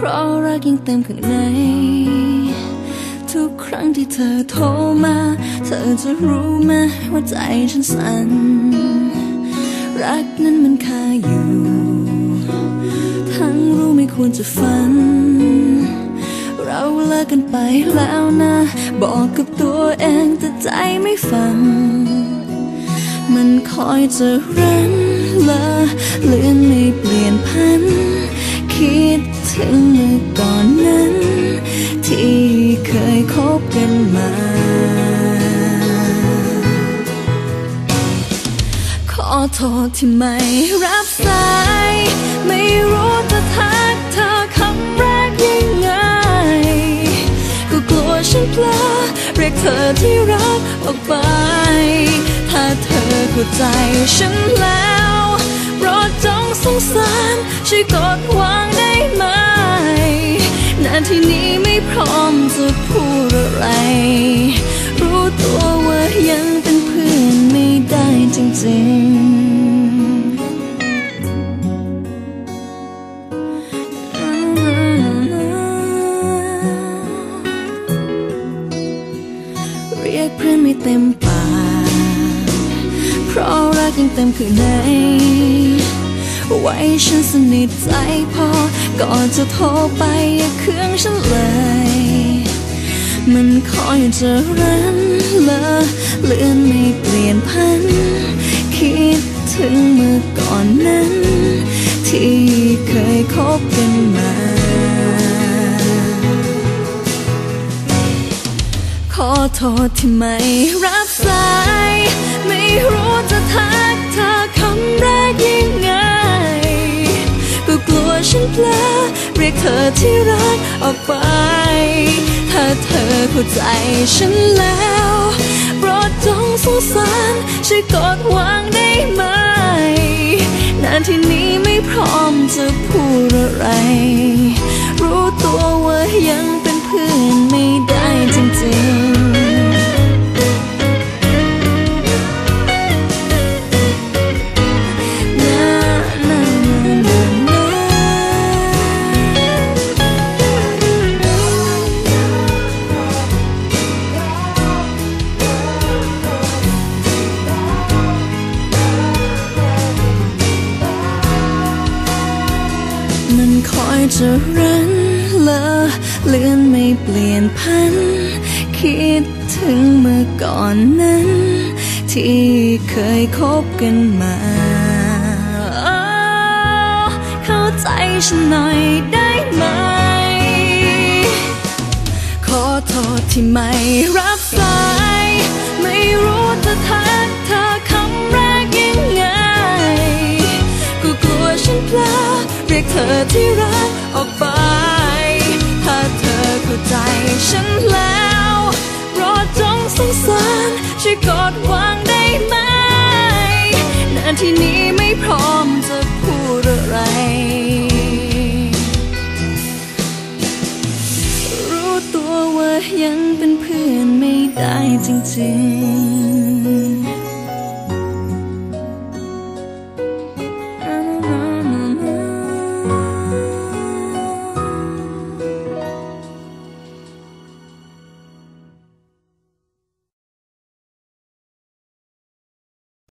เพราะรักยังเต็มข้างใน ทุกครั้งที่เธอโทรมา เธอจะรู้ไหมว่าใจฉันสั่น รักนั้นมันคาอยู่ ทั้งรู้ไม่ควรจะฝัน เราเลิกกันไปแล้วนะ บอกกับตัวเองแต่ใจไม่ฟัง มันคอยจะรั้นละเลือนไม่เปลี่ยนพันคิด ถึงเมื่อก่อนนั้น ที่เคยคบกันมา ขอโทษที่ไม่รับสาย ไม่รู้จะทักเธอคำแรกยังไง ก็กลัวฉันเพลอเรียกเธอที่รักออกไป ถ้าเธอเข้าใจฉันแล้ว สงสารช่วยกดวางได้ไหมนาทีนี้ไม่พร้อมจะพูดอะไร รู้ตัวว่ายังเป็นเพื่อนไม่ได้จริงๆเรียกเพื่อนไม่เต็มปากเพราะรักยังเต็มข้างใน ไว้ฉันสนิทใจพอ ก่อนจะโทรไปอย่าเครื่องฉันเลย มันคอยจะรั้นละเลือนไม่เปลี่ยนพัน คิดถึงเมื่อก่อนนั้น ที่เคยคบกันมาขอโทษที่ไม่รับสาย ไม่รู้จะทักเธอคำแรกยังไง เรียกเธอที่รักออกไป ถ้าเธอเข้าใจฉันแล้วโปรดจงสงสารช่วยกดวางได้ไหม นานที่นี้ไม่พร้อมจะพูดอะไร รู้ตัวว่ายัง มันคอยจะรั้นละเลือนไม่เปลี่ยนพัน คิดถึงเมื่อก่อนนั้น ที่เคยคบกันมาเข้าใจฉันหน่อยได้ไหม ขอโทษที่ไม่รับสา อที่รักออกไป ถ้าเธอเข้าใจฉันแล้วโปรดจงสงสารช่วยกดวางได้ไหมนาทีนี้ไม่พร้อมจะพูดอะไร รู้ตัวว่ายังเป็นเพื่อนไม่ได้จริงๆ